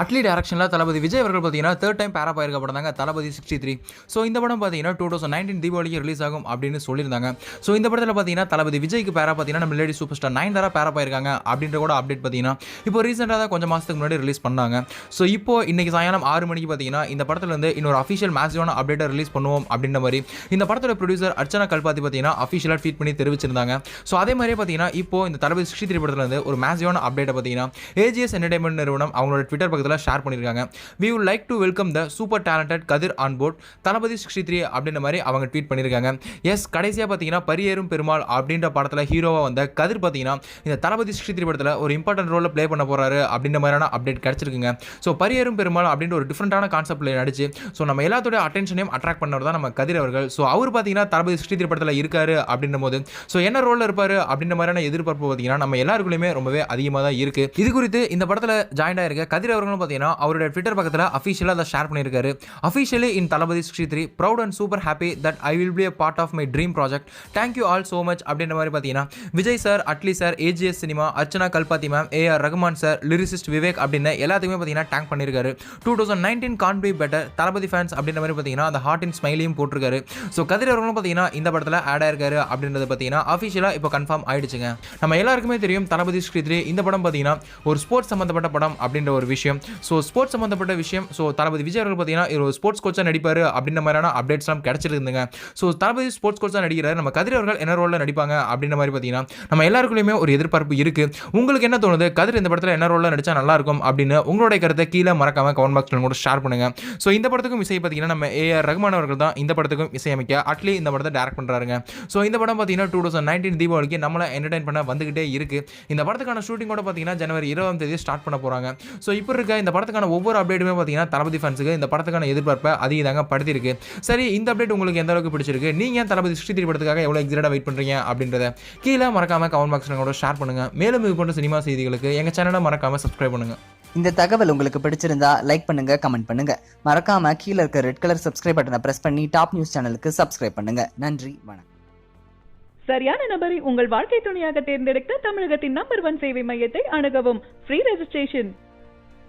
அட்லி டேரக்ஷனில் தளபதி விஜய் அவர்கள் பார்த்தீங்கன்னா third time பேரா பாயிருக்க படம் தாங்க தளபதி சிக்ஸ்டி த்ரீ ஸோ இந்த படம் பார்த்தீங்கன்னா டூ தௌசண்ட் நைன்டீன் தீபாவளிக்கு ரிலீஸ் ஆகும் அப்படின்னு சொல்லியிருந்தாங்க. ஸோ இந்த படத்தில் பார்த்தீங்கன்னா தளபதி விஜய்க்கு பேரா பார்த்தீங்கன்னா நம்ம லேடி சூப்பர் ஸ்டார் நைன் தர பேரா பாயிருக்காங்க அப்படின்ற கூட அப்டேட் பார்த்தீங்கன்னா இப்போ ரீசெண்டாக தான் கொஞ்சம் மாதத்துக்கு முன்னாடி ரிலீஸ் பண்ணாங்க. ஸோ இப்போ இன்னைக்கு சாயங்காலம் ஆறு மணிக்கு பார்த்தீங்கன்னா இந்த படத்துலேருந்து இன்னொரு அஃபிஷியல் மேக்ஸிவான அப்டேட்டை ரிலீஸ் பண்ணுவோம் அப்படின்ற மாதிரி இந்த படத்தோட ப்ரொடியூசர் அர்ச்சனா கல்பாத்தி பார்த்தீங்கன்னா அஃபிஷியலாக ட்வீட் பண்ணி தெரிவிச்சிருந்தாங்க. ஸோ அதே மாதிரியே பார்த்தீங்கன்னா இப்போ இந்த தளபதி சிக்ஸ்டி த்ரீ படத்துலேருந்து ஒரு மேக்ஸிவான அப்டேட்டை பார்த்தீங்கன்னா ஏஜிஎஸ் என்டர்டைன்மெண்ட் நிறுவனம் அவங்களோட ட்விட்டர் பக்கத்தில் ஷேர் பண்ணியிருக்காங்க we would like to welcome the super talented Kathir on board Thalapathy sixty three அப்படின்ற மாதிரி அவங்க ட்வீட் பண்ணியிருக்காங்க எஸ் கடைசியாக பார்த்தீங்கன்னா பரியேறும் பெருமாள் அப்படின்ற படத்தில் ஹீரோவாக வந்த கதிர் பார்த்தீங்கன்னா இந்த தளபதி சிக்ஸ்டி த்ரீ படத்தில் ஒரு இம்பார்ட்டன்ட் ரோலில் ப்ளே பண்ண போகிறாரு அப்படின்ற மாதிரியான அப்டேட் கிடச்சிருக்குங்க. ஸோ பரியேறும் பெருமாள் அப்படின்ற ஒரு டிஃப்ரெண்ட்டான கான்செப்ட்டில் நடிச்சு ஸோ நம்ம எல்லாத்தோட அட்டென்ஷனையும் அட்ராக்ட் பண்ணவர் தான் நம்ம கதிர் அவர்கள். ஸோ அவர் பார்த்தீங்கன்னா தளபதி சிக்ஸ்டி த்ரீ படத்தில் இருக்காரு அப்படின்ற போது ஸோ என்ன ரோலில் இருப்பார் அப்படின்ற மாதிரியான எதிர்பார்ப்பு பார்த்தீங்கன்னா நம்ம எல்லாருக்குள்ளேயுமே ரொம்பவே அதிகமாக தான் இருக்குது இது குறித்து இந்த படத்தில் ஜாயின் ஆயிருக்க கதிர் அவர்கள் அவர்களும் பார்த்தீங்கன்னா அவருடைய ட்விட்டர் பக்கத்தில் அஃபிஷியலாக அதை ஷேர் பண்ணியிருக்காரு. Officially in Thalapathy sixty three proud and super happy that I will be a part of my dream project thank you all so much அப்படின்ற மாதிரி பார்த்தீங்கன்னா Vijay sir Atlee sir AGS cinema Archana Kalpathi ma'am A R Rahman sir lyricist Vivek அப்படின்னு எல்லாத்துக்குமே பார்த்தீங்கன்னா thank பண்ணியிருக்காரு. Two thousand nineteen can be better Thalapathy fans அப்படின்ற மாதிரி பார்த்தீங்கன்னா அந்த ஹார்ட் இன் ஸ்மைலையும் போட்டிருக்காரு. ஸோ கதிர் அவர்களும் பார்த்தீங்கன்னா இந்த படத்தில் ஆட் ஆயிருக்காரு அப்படின்றது பார்த்தீங்கன்னா அஃபிஷியலாக இப்போ கன்ஃபார்ம் ஆயிடுச்சுங்க. நம்ம எல்லாருக்குமே தெரியும் தளபதி ஸ்ரீத்ரி இந்த படம் பார்த்தீங்கன்னா ஒரு ஸ்போர்ட்ஸ் சம்மந்தப்பட்ட படம் அப்படின்ற ஒரு விஷயம். ஸோ ஸ்போர்ட்ஸ் சம்மந்தப்பட்ட விஷயம். ஸோ தளபதி விஜய் அவர்கள் பார்த்தீங்கன்னா இவர் ஒரு ஸ்போர்ட்ஸ் கோச்சாக நடிப்பார் அப்படின்ற மாதிரியான அப்டேட்ஸ்லாம் கிடச்சிருந்துங்க ஸோ தளபதி ஸ்போர்ட்ஸ் கோச்சாக நடிக்கிறார். நம்ம கதிர் அவர்கள் என்ன ரோலில் நடிப்பாங்க அப்படின்ற மாதிரி பார்த்தீங்கன்னா நம்ம எல்லாருக்குள்ளேயுமே ஒரு எதிர்பார்ப்பு இருக்குது உங்களுக்கு என்ன தோணுது? கதிர் இந்த படத்தில் என்ன ரோலில் நடித்தா நல்லா இருக்கும் அப்படின்னு உங்களுடைய கருத்தை கீழே மறக்காமல் கமெண்ட் பாக்ஸில் கூட ஷேர் பண்ணுங்கள் ஸோ இந்த படத்துக்கும் இசை பார்த்தீங்கன்னா நம்ம ஏஆர் ரகுமான் அவர்கள் தான் இந்த படத்துக்கும் இசையமைக்க அட்லி இந்த படத்தை டேரக்ட் பண்ணுறாருங்க ஸோ இந்த படம் பார்த்தீங்கன்னா டூ தௌசண்ட் நைன்டீன் தீபாவளிக்கு நம்மளை என்டர்டைன் பண்ண வந்துகிட்டே இருக்குது இந்த படத்துக்கான ஷூட்டிங் கூட பார்த்தீங்கன்னா ஜனவரி இருபதாம் தேதி ஸ்டார்ட் பண்ண போகிறாங்க ஸோ இப்போ இருக்க இந்த படத்துக்கான ஒவ்வொரு அப்டேட்டுமே பார்த்தீங்கன்னா தளபதி ஃபேன்ஸுக்கு இந்த படத்துக்கான எதிர்பார்ப்பை அதிகம் தாங்க படுத்திருக்கு சரி இந்த அப்டேட் உங்களுக்கு எந்த அளவுக்கு பிடிச்சிருக்கு? நீங்கள் தளபதி சிக்ஸ்டி த்ரீ படத்துக்காக எவ்வளோ எக்ஸைட்டாக வெயிட் பண்ணுறீங்க அப்படின்றத கீழே மறக்காம கமெண்ட் பாக்ஸில் கூட ஷேர் பண்ணுங்க. மேலும் இது போன்ற சினிமா செய்திகளுக்கு எங்கள் சேனலை மறக்காம சப்ஸ்கிரைப் பண்ணுங்க. இந்த தகவல் உங்களுக்கு பிடிச்சிருந்தா லைக் பண்ணுங்க கமெண்ட் பண்ணுங்க. மறக்காம கீழே இருக்க ரெட் கலர் சப்ஸ்கிரைப் பட்டனை பிரஸ் பண்ணி டாப் நியூஸ் சேனலுக்கு சப்ஸ்கிரைப் பண்ணுங்க. நன்றி வணக்கம். சரியான நபரை உங்கள் வாழ்க்கை துணையாக தேர்ந்தெடுக்க தமிழகத்தின் நம்பர் ஒன் சேவை மையத்தை அணுகவும். Free registration